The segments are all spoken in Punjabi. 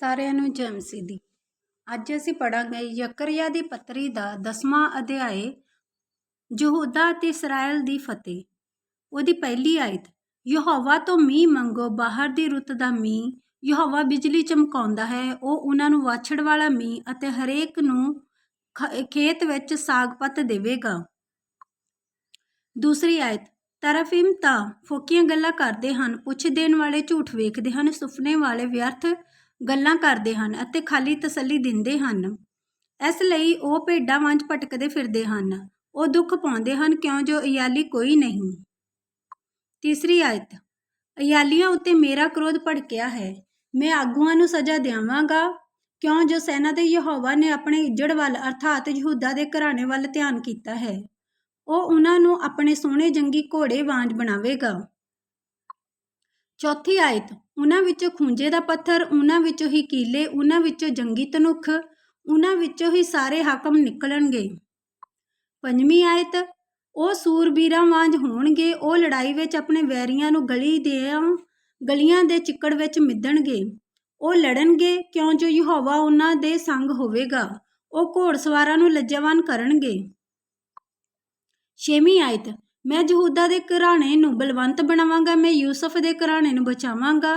ਸਾਰਿਆਂ ਨੂੰ ਜੈ ਮਸੀਹ ਦੀ ਅੱਜ ਅਸੀਂ ਪੜਾਂਗੇ ਯਕਰਿਆ ਦੀ ਪੱਤਰੀ ਦਾ 10ਵਾਂ ਅਧਿਆਏ, ਯਹੂਦਾ ਅਤੇ ਇਸਰਾਇਲ ਦੀ ਫਤਿਹ। ਉਹਦੀ ਪਹਿਲੀ ਆਇਤ, ਯਹੋਵਾ ਤੋਂ ਮੀਂਹ ਮੰਗੋ, ਬਾਹਰ ਦੀ ਰੁੱਤ ਦਾ ਮੀਂਹ। ਯਹੋਵਾ ਬਿਜਲੀ ਚਮਕਾਉਂਦਾ ਹੈ, ਉਹ ਉਹਨਾਂ ਨੂੰ ਵਾਛੜ ਵਾਲਾ ਮੀਂਹ ਅਤੇ ਹਰੇਕ ਨੂੰ ਖੇਤ ਵਿੱਚ ਸਾਗਪਤ ਦੇਵੇਗਾ। ਦੂਸਰੀ ਆਇਤ, ਤਰਫਿਮ ਤਾਂ ਫੋਕੀਆਂ ਗੱਲਾਂ ਕਰਦੇ ਹਨ, ਪੁੱਛ ਦੇਣ ਵਾਲੇ ਝੂਠ ਵੇਖਦੇ ਹਨ, ਸੁਪਨੇ ਵਾਲੇ ਵਿਅਰਥ ਗੱਲਾਂ ਕਰਦੇ ਹਨ ਅਤੇ ਖਾਲੀ ਤਸੱਲੀ ਦਿੰਦੇ ਹਨ। ਇਸ ਲਈ ਉਹ ਭੇਡਾਂ ਵਾਂਝ ਭਟਕਦੇ ਫਿਰਦੇ ਹਨ। ਉਹ ਦੁੱਖ ਪਾਉਂਦੇ ਹਨ, ਕਿਉਂ ਜੋ ਇਯਾਲੀ ਕੋਈ ਨਹੀਂ। ਤੀਸਰੀ ਆਇਤ ਇਯਾਲੀਆਂ ਉੱਤੇ ਮੇਰਾ ਕ੍ਰੋਧ ਭੜਕਿਆ ਹੈ। ਮੈਂ ਆਗੂਆਂ ਨੂੰ ਸਜ਼ਾ ਦੇਵਾਂਗਾ ਕਿਉਂ ਜੋ ਸੈਨਾ ਦੇ ਯਹੋਵਾ ਨੇ ਆਪਣੇ ਇੱਜੜ ਵੱਲ, ਅਰਥਾਤ ਯਹੂਦਾ ਦੇ ਘਰਾਣੇ ਵੱਲ ਧਿਆਨ ਕੀਤਾ ਹੈ, ਉਹ ਉਹਨਾਂ ਨੂੰ ਆਪਣੇ ਸੋਹਣੇ ਜੰਗੀ ਘੋੜੇ ਵਾਂਝ ਬਣਾਵੇਗਾ। ਚੌਥੀ ਆਇਤ ਉਹਨਾਂ ਵਿੱਚੋਂ ਖੂੰਜੇ ਦਾ ਪੱਥਰ, ਉਹਨਾਂ ਵਿੱਚੋਂ ਹੀ ਕੀਲੇ, ਉਹਨਾਂ ਵਿੱਚੋਂ ਜੰਗੀ ਤਨੁੱਖ ਉਹਨਾਂ ਵਿੱਚੋਂ ਹੀ ਸਾਰੇ ਹਾਕਮ ਨਿਕਲਣਗੇ। ਪੰਜਵੀਂ ਆਇਤ, ਉਹ ਸੂਰਬੀਰਾਂ ਵਾਂਝ ਹੋਣਗੇ, ਉਹ ਲੜਾਈ ਵਿੱਚ ਆਪਣੇ ਵੈਰੀਆਂ ਨੂੰ ਗਲੀ ਦੇ ਗਲੀਆਂ ਦੇ ਚਿੱਕੜ ਵਿੱਚ ਮਿੱਧਣਗੇ ਉਹ ਲੜਨਗੇ, ਕਿਉਂ ਜੋ ਯਹੋਵਾ ਉਹਨਾਂ ਦੇ ਸੰਗ ਹੋਵੇਗਾ? ਉਹ ਘੋੜਸਵਾਰਾਂ ਨੂੰ ਲੱਜਵਾਨ ਕਰਨਗੇ। ਛੇਵੀਂ ਆਇਤ ਮੈਂ ਯਹੂਦਾ ਦੇ ਘਰਾਣੇ ਨੂੰ ਬਲਵੰਤ ਬਣਾਵਾਂਗਾ, ਮੈਂ ਯੂਸਫ ਦੇ ਘਰਾਣੇ ਨੂੰ ਬਚਾਵਾਂਗਾ,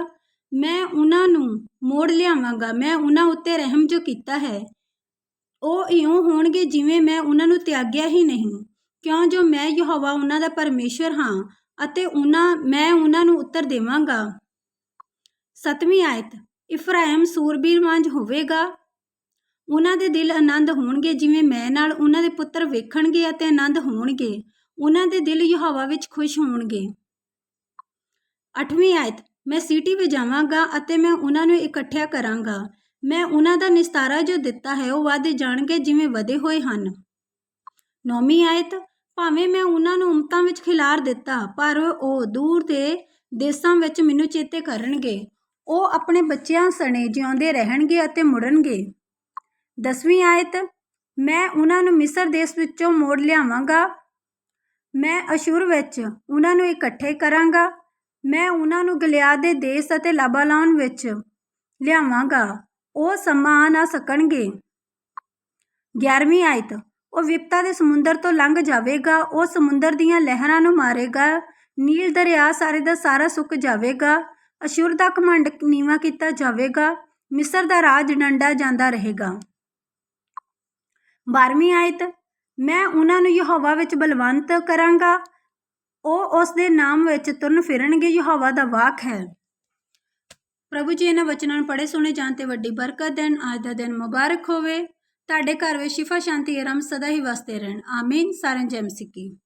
ਮੈਂ ਉਹਨਾਂ ਨੂੰ ਮੋੜ ਲਿਆਵਾਂਗਾ, ਮੈਂ ਉਹਨਾਂ ਉੱਤੇ ਰਹਿਮ ਜੋ ਕੀਤਾ ਹੈ, ਉਹ ਇਉਂ ਹੋਣਗੇ ਜਿਵੇਂ ਮੈਂ ਉਹਨਾਂ ਨੂੰ ਤਿਆਗਿਆ ਹੀ ਨਹੀਂ। ਕਿਉਂ ਜੋ ਮੈਂ ਯਹੋਵਾ ਉਹਨਾਂ ਦਾ ਪਰਮੇਸ਼ਰ ਹਾਂ ਅਤੇ ਉਹਨਾਂ, ਮੈਂ ਉਹਨਾਂ ਨੂੰ ਉੱਤਰ ਦੇਵਾਂਗਾ। ਸਤਵੀਂ ਆਇਤ, ਇਫਰਾਇਮ ਸੂਰਬੀਰ ਵਾਂਝ ਹੋਵੇਗਾ। ਉਹਨਾਂ ਦੇ ਦਿਲ ਆਨੰਦ ਹੋਣਗੇ ਜਿਵੇਂ ਮੈਂ ਨਾਲ ਉਹਨਾਂ ਦੇ ਪੁੱਤਰ ਵੇਖਣਗੇ ਅਤੇ ਆਨੰਦ ਹੋਣਗੇ। ਉਹਨਾਂ ਦੇ ਦਿਲ ਯਹੋਵਾ ਵਿੱਚ ਖੁਸ਼ ਹੋਣਗੇ। ਅੱਠਵੀਂ ਆਇਤ, ਮੈਂ ਸੀਟੀ ਵਜਾਵਾਂਗਾ ਅਤੇ ਮੈਂ ਉਹਨਾਂ ਨੂੰ ਇਕੱਠਿਆ ਕਰਾਂਗਾ। ਮੈਂ ਉਹਨਾਂ ਦਾ ਨਿਸਤਾਰਾ ਜੋ ਦਿੱਤਾ ਹੈ, ਉਹ ਵਾਦੇ ਜਾਣਗੇ ਜਿਵੇਂ ਵਧੇ ਹੋਏ ਹਨ। ਨੌਵੀਂ ਆਇਤ, ਭਾਵੇਂ ਮੈਂ ਉਹਨਾਂ ਨੂੰ ਉਮਤਾਂ ਵਿੱਚ ਖਿਲਾਰ ਦਿੱਤਾ, ਪਰ ਉਹ ਦੂਰ ਦੇ ਦੇਸਾਂ ਵਿੱਚ ਮੈਨੂੰ ਚੇਤੇ ਕਰਨਗੇ। ਉਹ ਆਪਣੇ ਬੱਚਿਆਂ ਸਣੇ ਜਿਉਂਦੇ ਰਹਿਣਗੇ ਅਤੇ ਮੁੜਨਗੇ। ਦਸਵੀਂ ਆਇਤ, ਮੈਂ ਉਹਨਾਂ ਨੂੰ ਮਿਸਰ ਦੇਸ਼ ਵਿੱਚੋਂ ਮੋੜ ਲਿਆਵਾਂਗਾ ਮੈਂ ਅਸ਼ੁਰ ਵਿੱਚ ਉਹਨਾਂ ਨੂੰ ਇਕੱਠੇ ਕਰਾਂਗਾ, ਮੈਂ ਉਹਨਾਂ ਨੂੰ ਗਲਿਆਦ ਦੇ ਦੇਸ਼ ਅਤੇ ਲਾਬਾਲਾਨ ਵਿੱਚ ਲਿਆਵਾਂਗਾ, ਉਹ ਸਮਾਂ ਆ ਨਾ ਸਕਣਗੇ। 11ਵੀਂ ਆਇਤ, ਉਹ ਵਿਪਤਾ ਦੇ ਸਮੁੰਦਰ ਤੋਂ ਲੰਘ ਜਾਵੇਗਾ, ਉਹ ਸਮੁੰਦਰ ਦੀਆਂ ਲਹਿਰਾਂ ਨੂੰ ਮਾਰੇਗਾ, ਨੀਲ ਦਰਿਆ ਸਾਰੇ ਦਾ ਸਾਰਾ ਸੁੱਕ ਜਾਵੇਗਾ, ਅਸ਼ੁਰ ਦਾ ਘਮੰਡ ਨੀਵਾ ਕੀਤਾ ਜਾਵੇਗਾ, ਮਿਸਰ ਦਾ ਰਾਜ ਡੰਡਾ ਜਾਂਦਾ ਰਹੇਗਾ। 12ਵੀਂ ਆਇਤ ਮੈਂ ਉਹਨਾਂ ਨੂੰ ਯਹੋਵਾ ਵਿੱਚ ਬਲਵੰਤ ਕਰਾਂਗਾ। ਉਹ ਉਸ ਦੇ ਨਾਮ ਵਿੱਚ ਤੁਰਨ ਫਿਰਨਗੇ, ਯਹੋਵਾ ਦਾ ਵਾਕ ਹੈ। ਪ੍ਰਭੂ ਜੀ, ਇਹਨਾਂ ਵਚਨਾਂ ਨੂੰ ਪੜ੍ਹੇ, ਸੁਣੇ, ਜਾਣ ਤੇ ਵੱਡੀ ਬਰਕਤ ਦੇਣ। ਅੱਜ ਦਾ ਦਿਨ ਮੁਬਾਰਕ ਹੋਵੇ। ਤੁਹਾਡੇ ਘਰ ਵਿੱਚ ਸ਼ਿਫਾ ਸ਼ਾਂਤੀ ਆਰਾਮ ਸਦਾ ਹੀ ਵਸਦੇ ਰਹਿਣ। ਆਮੀਨ। ਸਾਰਿਆਂ ਜੈ ਮਸੀਹ ਕੀ।